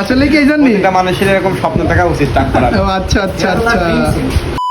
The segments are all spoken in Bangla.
আসলে কি এই জন্য? মানুষের এরকম স্বপ্ন থাকা উচিত আচ্ছা আচ্ছা আচ্ছা।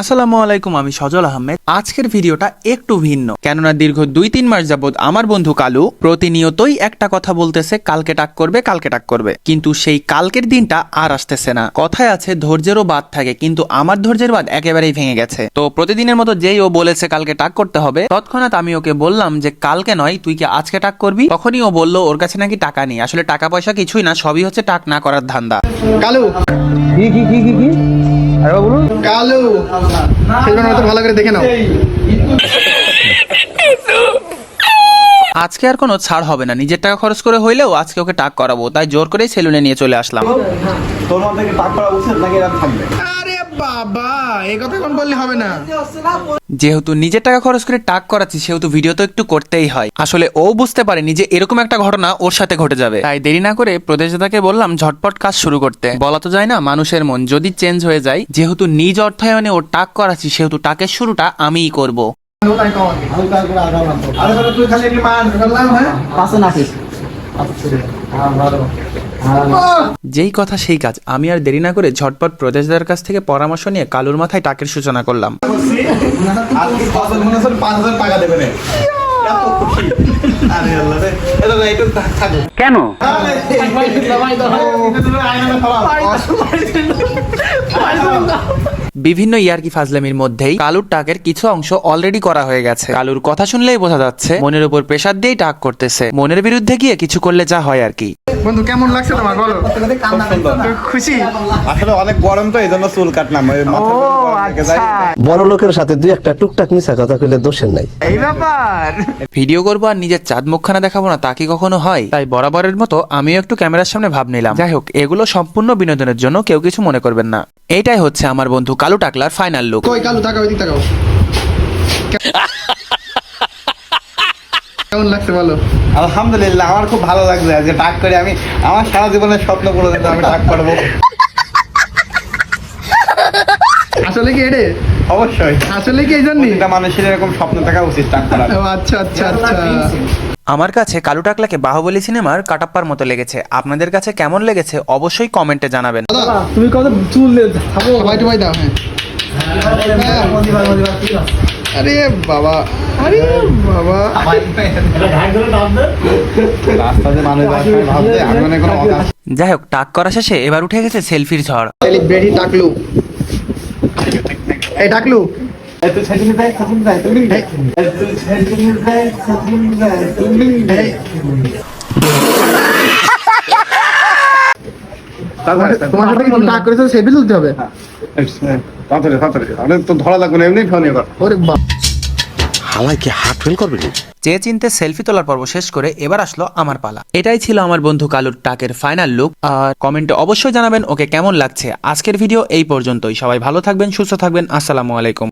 আসসালামু আলাইকুম আমি সজল আহমেদ। আজকের ভিডিওটা একটু ভিন্ন। কেননা দীর্ঘ দুই তিন মাস যাবৎ আমার বন্ধু কালু প্রতিনিয়তই একটা কথা বলতেছে কালকে টাক করবে কালকে টাক করবে। কিন্তু সেই কালকের দিনটা আর আসতেছে না। কথায় আছে ধৈর্যেরও বাদ থাকে কিন্তু আমার ধৈর্যের বাদ একেবারেই ভেঙে গেছে। তো প্রতিদিনের মতো যেই ও বলেছে কালকে টাক করতে হবে তৎক্ষণাৎ আমি ওকে বললাম যে কালকে নয় তুই কি আজকে টাক করবি? তখনই ও বলল ওর কাছে নাকি টাকা নেই। আসলে টাকা পয়সা কিছুই না সবই হচ্ছে টাক না করার ধান্দা। কালু। কি কি কি কি কি? আরে বলুন কালু। সেজন্য তো ভালো করে দেখে নাও। আজকে আর কোনো ছাড় হবে না। নিজের টাকা খরচ করে হইলেও আজকে ওকে টাক করাবো। তাই জোর করেই সেলুনে নিয়ে চলে আসলাম। তোর মধ্যে টাক করা উচিত নাকি থাকবে? বাবা এই কথা এখন বললে হবে না। যেহেতু নিজের টাকা খরচ করে টাক করাচ্ছি সেহেতু ভিডিও তো একটু করতেই হয়। আসলে ও বুঝতে পারেনি যে এরকম একটা ঘটনা ওর সাথে ঘটে যাবে। তাই দেরি না করে প্রদেশদাকে বললাম ঝটপট কাজ শুরু করতে। বলা তো যায় না মানুষের মন যদি চেঞ্জ হয়ে যায় যেহেতু নিজ অর্থায়নে ওর টাক করাচ্ছি সেহেতু টাকের শুরুটা আমিই করব। যেই কথা সেই কাজ। আমি আর দেরি না করে ঝটপট প্রদেশদার কাছ থেকে পরামর্শ নিয়ে কালুর মাথায় টাকের সূচনা করলাম। আজকে ফসল হচ্ছে পাঁচ হাজার টাকা দেবে রে এত খুশি আরে আল্লাহ রে এটা না একটু থাকো কেন। বিভিন্ন ইয়ারকি ফাজলামির মধ্যেই কালুর টাকের কিছু অংশ অলরেডি করা হয়ে গেছে। কালুর কথা শুনলেই বোঝা যাচ্ছে মনের উপর প্রেসার দিয়েই টাক করতেছে। মনের বিরুদ্ধে গিয়ে কিছু করলে যা হয় আর কি। বন্ধু কেমন লাগছে তোমার? বলো। খুশি? আসলে অনেক গরম তো এই জন্য চুল কাটলাম। যায়। বড় লোকের সাথে দুই একটা টুকটাক মিশা কথা কইলে দোষের নাই। এই ব্যাপার। ভিডিও করব আর নিজের চাঁদ মুখখানা দেখাবো না তা কি কখনো হয়? তাই বরাবরের মতো আমিও একটু ক্যামেরার সামনে ভাব নিলাম। যাই হোক এগুলো সম্পূর্ণ বিনোদনের জন্য কেউ কিছু মনে করবেন না। এইটাই হচ্ছে আমার বন্ধু কালু টাকলার ফাইনাল লুক কই কালু তাকাও এদিক তাকাও। কেমন লাগছে বলো? আলহামদুলিল্লাহ আমার খুব ভালো লাগছে যে টাক করে আমি আমার সারা জীবনের স্বপ্ন পূরণ করতে আমি টাক করব। আসলে কি এডে? অবশ্যই। আসলে কি এই জন্যই? মানুষের এরকম স্বপ্ন থাকা উচিত ও আচ্ছা আচ্ছা আচ্ছা। আমার কাছে কালু টাকলাকে বাহুবলী সিনেমার কাটাপ্পার মতো লেগেছে। আপনাদের কাছে কেমন লেগেছে অবশ্যই কমেন্টে জানাবেন। তুমি কত চুল থাকো। সবাই টুবাই দাও হ্যাঁ। আরে বাবা আরে বাবা। রাস্তাতে মানুষ যাওয়ার সময় আমি মনে হয় যাই হোক টাক করা শেষে এবার উঠে গেছে সেলফির ঝড়। সেলিব্রিটি টাকলু। এই ডাকলু। তোমার কিন্তু টাক করেছ সেলফি তুলতে হবে? তাড়াতাড়ি তাড়াতাড়ি। আরে তো ধরা লাগবে না এমনি ফোন এবার। ওরে বাবা হালাই কি হার্ট ফেল করবে চেয়ে চিনতে সেলফি তোলার পর্ব শেষ করে এবার আসলো আমার পালা। এটাই ছিল আমার বন্ধু কালুর টাকের ফাইনাল লুক আর কমেন্টে অবশ্যই জানাবেন ওকে কেমন লাগছে। আজকের ভিডিও এই পর্যন্তই। সবাই ভালো থাকবেন সুস্থ থাকবেন। আসসালামু আলাইকুম।